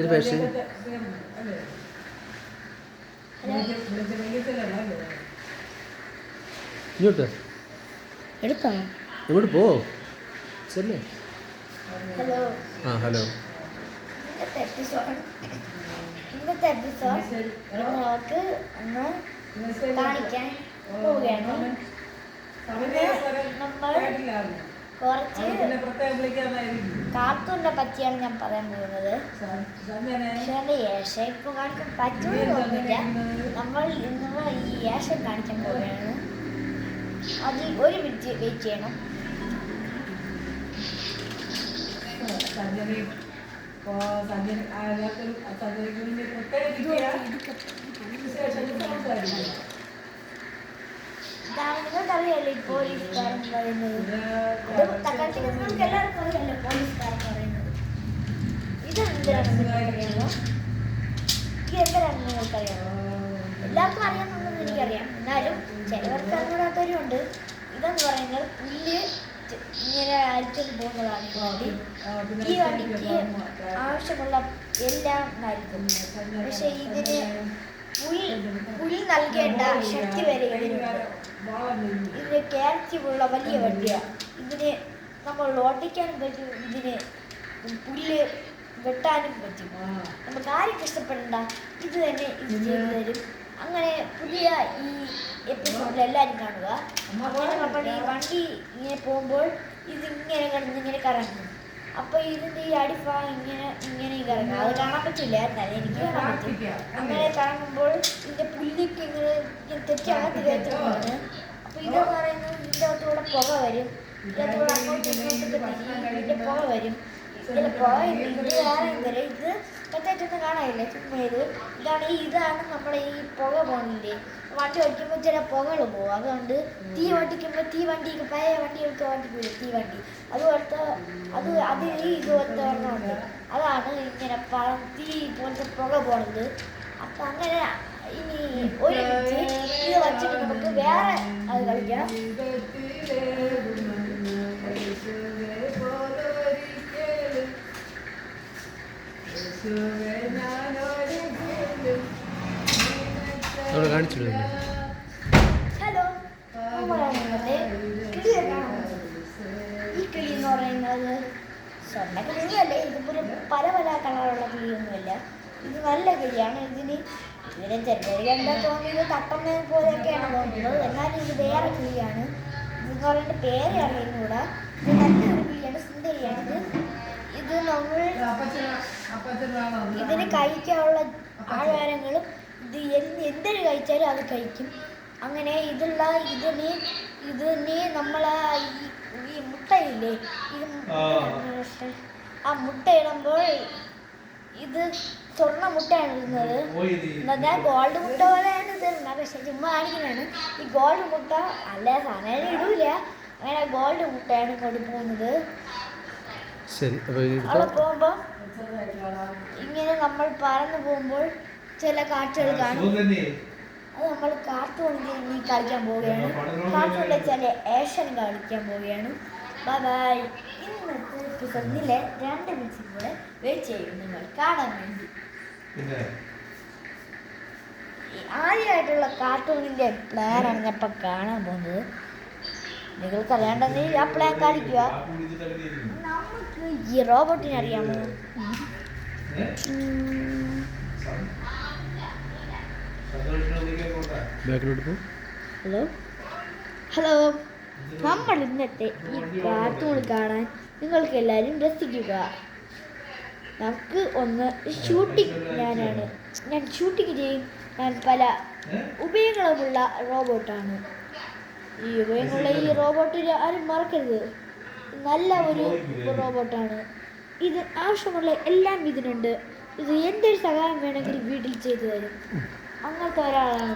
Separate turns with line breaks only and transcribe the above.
ഇത് പക്ഷേ ഇങ്ങോട്ട്.
എടുത്തോ?
എവിടെ പോ. ചെല്ലേ.
ഹലോ.
ആ ഹലോ.
ഇന്നത്തെ എപ്പിസോഡ്. നമുക്ക് ഒന്ന് കാണിക്കാൻ പോവുകയാണ്. നമ്മൾ കുറച്ച് കാർട്ടൂണിനെ പറ്റിയാണ് ഞാൻ പറയാൻ പോകുന്നത്. പക്ഷേ എന്റെ ഏഷ്യ ഇപ്പോൾ കാണിക്കാൻ പറ്റുമെന്ന് തോന്നുന്നില്ല. നമ്മൾ ഇന്ന് ഈ ഏഷ കാണിക്കാൻ പോവുകയാണ്. അത് ഒരു മിനിറ്റ് വെയിറ്റ് ചെയ്യണം. ഇതാണ് നിങ്ങൾക്കറിയാലോ ഈ പോലീസുകാരൻ പറയുന്നത്? നിങ്ങൾക്ക് എല്ലാവർക്കും അറിയാലോ പോലീസുകാരൻ പറയുന്നത്. ഇത് എന്തിനാണെന്ന് നിങ്ങൾക്കറിയാമോ ഇത് എന്തിനാണെന്ന് നിങ്ങൾക്കറിയാമോ എല്ലാവർക്കും അറിയാമെന്നുള്ളത് എനിക്കറിയാം. എന്നാലും ചിലവർക്ക് അറിഞ്ഞൂടാത്തവരും ഉണ്ട്. ഇതെന്ന് പറയുന്നത് പുല്ല് ഇങ്ങനെ അരിച്ചോണ്ട് പോകുന്നതാണ് ഈ വണ്ടി. ഈ വണ്ടിക്ക് ആവശ്യമുള്ള എല്ലാം നൽകും. പക്ഷെ ഇതിന് പുൽ നൽകേണ്ട ശക്തി വരെ ഇതിന് ക്യാരറ്റുള്ള വലിയ വണ്ടിയാണ് ഇതിന് നമ്മൾ ഓട്ടിക്കാനും പറ്റും. ഇതിന് പുല്ല് വെട്ടാനും പറ്റും. നമുക്ക് ആരും ഇഷ്ടപ്പെടണ്ട ഇത് തന്നെ ഇത് ചെയ്തു തരും. അങ്ങനെ പുതിയ ഈ എപ്പിസോഡിൽ എല്ലാവരും കാണുക. അപ്പോൾ നമ്മൾ ഈ വണ്ടി ഇങ്ങനെ പോകുമ്പോൾ ഇത് ഇങ്ങനെ കിടന്ന് ഇങ്ങനെ കറങ്ങും. അപ്പൊ ഇതിന്റെ ഈ അടിഭാഗം ഇങ്ങനെ ഇങ്ങനെ കറങ്ങും അത് കാണാൻ പറ്റില്ല എന്നാലും എനിക്ക് കാണാൻ പറ്റും. അങ്ങനെ കറങ്ങുമ്പോൾ ഇതിന്റെ പുല്ലിക്ക് ഇങ്ങനെ ഇങ്ങനെ തെറ്റി. അകത്ത് കയറ്റുന്നതാണ് അപ്പൊ ഇതെന്ന് പറയുന്നത് ഇതിന്റെ അകത്തൂടെ പുക വരും. ഇതിനകത്തൂടെ അങ്ങോട്ടും ഇങ്ങോട്ടൊക്കെ തിരിഞ്ഞ് ഇതിന്റെ പുക വരും. ഇതിന്റെ പുക ഇത് എന്തരം? ഇത് കാണാനില്ല? ചുമ്മാത് ഇതാണ് ഈ ഇതാണ് നമ്മുടെ ഈ പുക പോകുന്നില്ലേ വണ്ടി ഓടിക്കുമ്പോൾ ചില പുകകൾ പോകും അതുകൊണ്ട് തീ വണ്ടിക്കുമ്പോൾ തീ വണ്ടി പഴയ വണ്ടികൾക്ക് വണ്ടിക്കില്ല തീ വണ്ടി. അതുപോലത്തെ അത് അതിൽ ഈ ഇതുപോലത്തെ ഒരെണ്ണമുണ്ട് അതാണ് ഇങ്ങനെ പഴം തീ പോലത്തെ പുക പോണത്. അപ്പം അങ്ങനെ ഇനി ഒരു ഇത് വച്ചിട്ട് നമുക്ക് വേറെ അത് കളിക്കാം.
കാണിച്ചിടുന്നു
ഹലോ. ഈ കിളി എന്ന് പറയുന്നത് സ്വർണ കിളിയല്ലേ? ഇതിപ്പോൾ പല പല കളറുള്ള കിളിയൊന്നുമില്ല. ഇത് നല്ല കിളിയാണ്. ഇതിന് ഇതിനെ ചെറുപ്പം കണ്ടാൽ തോന്നിയത് തട്ടമ്മ പോലെയൊക്കെയാണ് തോന്നുന്നത്. എന്നാലും ഇത് വേറെ കിളിയാണ്. ഇതെന്ന് പറയുന്നത് പേര് അറിയുന്നൂടാ ഇത് നല്ലൊരു കിളിയാണ്. സുന്ദരിയാണ് ഇത്. ഇത് നമ്മൾ ഇതിന് കഴിക്കാനുള്ള ആഹാരങ്ങളും ഇത് എന്ത് എന്തൊരു കഴിച്ചാലും അത് കഴിക്കും. അങ്ങനെ ഇതുള്ള ഇതിന് ഇതിന് നമ്മളെ ഈ മുട്ടയില്ലേ? ഇത് ആ. മുട്ട ഇടുമ്പോൾ ഇത് സ്വർണ മുട്ടയാണ് ഇടുന്നത്. എന്നാൽ ഗോൾഡ് മുട്ട പോലെയാണ് ഇത് ഇടുന്നത്. പക്ഷെ ചുമ്മാ കാണിക്കുന്നതാണ് ഈ ഗോൾഡ് മുട്ട അല്ല സാധനം ഇടൂല. അങ്ങനെ ഗോൾഡ് മുട്ടയാണ് കൊടുക്കുന്നത് പോകുന്നത്.
ശരി അപ്പോൾ
അവിടെ പോകുമ്പോൾ ഇങ്ങനെ നമ്മൾ പറന്നു പോകുമ്പോൾ ചില കാഴ്ചകൾ കാണും അത് നമ്മൾ കാർട്ടൂണിൽ കളിക്കാൻ പോവുകയാണ് കാർട്ടൂണിലെ ചില ഏഷൻ കളിക്കാൻ പോവുകയാണ് ബൈ ബൈ ഇന്നത്തെ എപ്പിസോഡിലെ രണ്ട് മിനിറ്റ് കൂടെ വെയിറ്റ് ചെയ്യും നിങ്ങൾ കാണാൻ വേണ്ടി ആദ്യമായിട്ടുള്ള കാർട്ടൂണിന്റെ പ്ലാനാണ് ഞാൻ ഇപ്പം കാണാൻ പോകുന്നത് നിങ്ങൾക്ക് അറിയാണ്ടെങ്കിൽ ആ പ്ലാൻ കാണിക്കുക നമുക്ക് ഈ റോബോട്ടിനെ അറിയാമോ
പോ.
ഹലോ ഹലോ നമ്മൾ ഇന്നത്തെ ഈ കാർട്ടൂൺ കാണാൻ നിങ്ങൾക്ക് എല്ലാവരും രസിക്കുക. നമുക്ക് ഒന്ന് ഷൂട്ടിംഗ് ഞാനാണ്. ഞാൻ ഷൂട്ടിംഗ് ചെയ്യും. ഞാൻ പല ഉപയോഗങ്ങളുമുള്ള റോബോട്ടാണ് ഈ ഉപയോഗമുള്ള ഈ റോബോട്ട് ആരും മറക്കരുത്. നല്ല ഒരു റോബോട്ടാണ് ഇത് ആവശ്യമുള്ള എല്ലാം ഇതിനുണ്ട്. ഇത് എന്തൊരു സഹായം വേണമെങ്കിലും വീട്ടിൽ ചെയ്തു തരും. അങ്ങനത്തെ ഒരാളാണ്